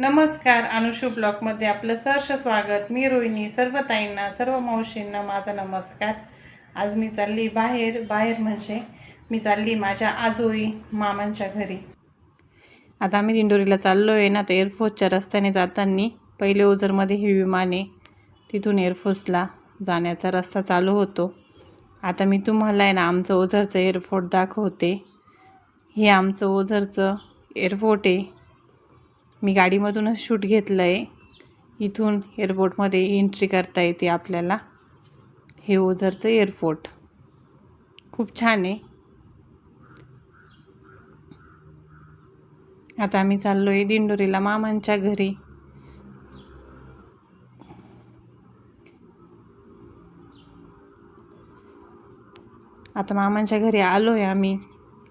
नमस्कार अनुशू ब्लॉकमध्ये आपलं सहर्ष स्वागत. मी रोहिणी सर्व ताईंना सर्व मावशींना माझा नमस्कार. आज मी चालली बाहेर. बाहेर म्हणजे मी चालली माझ्या आजोळी मामांच्या घरी. आता आम्ही दिंडोरीला चाललो आहे ना तर एअरफोर्सच्या रस्त्याने जाताना. पहिले ओझरमध्ये हे विमान आहे. तिथून एअरफोर्सला जाण्याचा रस्ता चालू होतो. आता मी तुम्हाला आहे ना आमचं ओझरचं एअरपोर्ट दाखवते. हे आमचं ओझरचं एअरपोर्ट आहे. मी गाडीमधूनच शूट घेतलं आहे इथून एअरपोर्टमध्ये एंट्री करता येते आपल्याला. हे ओझरचं एअरपोर्ट. खूप छान आहे. आता आम्ही चाललो आहे दिंडोरीला मामांच्या घरी. आता मामांच्या घरी आलो आहे आम्ही.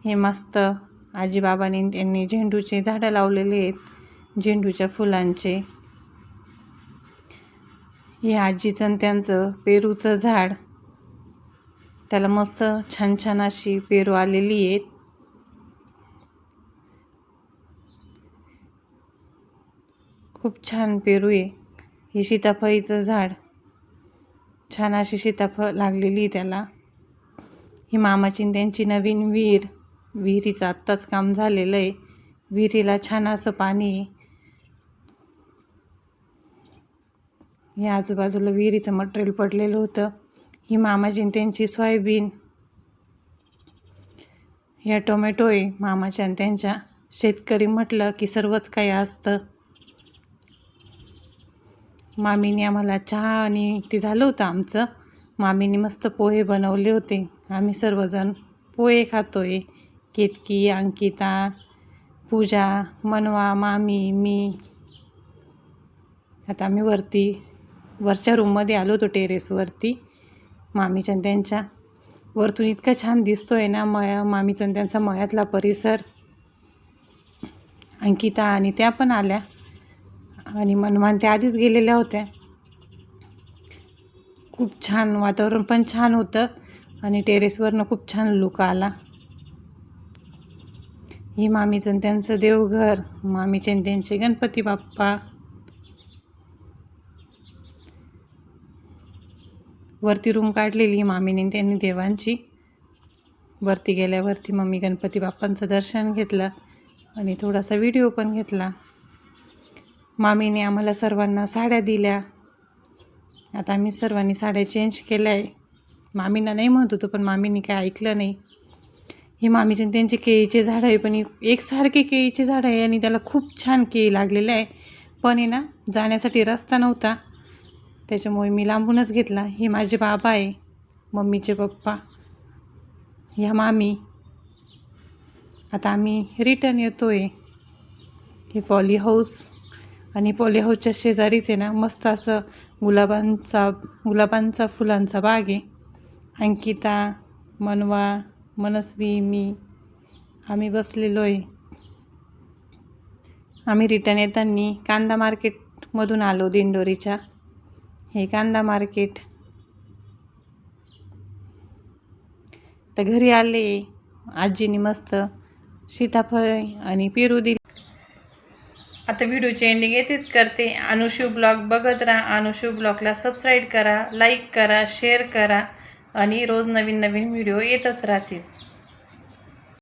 हे मस्त आजीबाबांनी त्यांनी झेंडूचे झाडं लावलेले आहेत. झेंडूच्या फुलांचे. हे आजीचं आणि त्यांचं पेरूचं झाड. त्याला मस्त छान छान अशी पेरू आलेली आहेत. खूप छान पेरू आहे. हे सीताफळीचं झाड. छान अशी सीताफळ लागलेली आहे त्याला. ही मामाची त्यांची नवीन विहीर. विहिरीचं आत्ताच काम झालेलं आहे. विहिरीला छान असं पाणी आहे या आजूबाजूला विहिरीचं मटेरियल पडलेलं होतं. ही मामाजीन त्यांची सोयाबीन. या टोमॅटो आहे मामाच्या आणि त्यांच्या. शेतकरी म्हटलं की सर्वच काही असतं. मामीने आम्हाला चहा आणि ते झालं होतं आमचं. मामीने मस्त पोहे बनवले होते. आम्ही सर्वजण पोहे खातोय. केतकी अंकिता पूजा मनवा मामी मी. आता आम्ही वरती वरच्या रूममध्ये आलो होतो टेरेसवरती मामीच्या त्यांच्या वरतून इतका छान दिसतो आहे ना मया मामीचा आणि त्यांचा मयातला परिसर. अंकिता आणि त्या पण आल्या. आणि मनमान त्या आधीच गेलेल्या होत्या. खूप छान वातावरण पण छान होतं आणि टेरेसवरनं खूप छान लुक आला. ही मामीचं त्यांचं देवघर मामीचे त्यांचे गणपती बाप्पा. वरती रूम काढलेली मामीने त्यांनी देवांची. वरती गेल्यावरती मम्मी गणपती बाप्पांचं दर्शन घेतलं आणि थोडासा व्हिडिओ पण घेतला. मामीने आम्हाला सर्वांना साड्या दिल्या. आता आम्ही सर्वांनी साड्या चेंज केल्या आहे मामींना नाही म्हणत होतो पण मामीने काय ऐकलं नाही. हे मामीचे त्यांचे केळीचे झाडं आहे पण एकसारखे केळीचे झाडं आहे आणि त्याला खूप छान केळी लागलेलं आहे. पण आहे ना जाण्यासाठी रस्ता नव्हता. त्याच्यामुळे मी लांबूनच घेतला. हे माझे बाबा आहे मम्मीचे पप्पा ह्या मामी. आता आम्ही रिटर्न येतो आहे हे पॉली हाऊस आणि पॉली हाऊसच्या शेजारीच आहे ना मस्त असं गुलाबांचा गुलाबांचा फुलांचा बाग आहे. अंकिता मनवा मनस्वी मी आम्ही बसलेलो आहे आम्ही रिटर्न येताना कांदा मार्केटमधून आलो दिंडोरीच्या. हे कांदा मार्केट. तर घरी आले आजीने मस्त सीताफळ आणि पेरू दिली. आता व्हिडिओची एंडिंग येथेच करते. अनुशू ब्लॉग बघत राहा. अनुशू ब्लॉगला सबस्क्राईब करा लाईक करा शेअर करा आणि रोज नवीन नवीन व्हिडिओ येतच राहतील.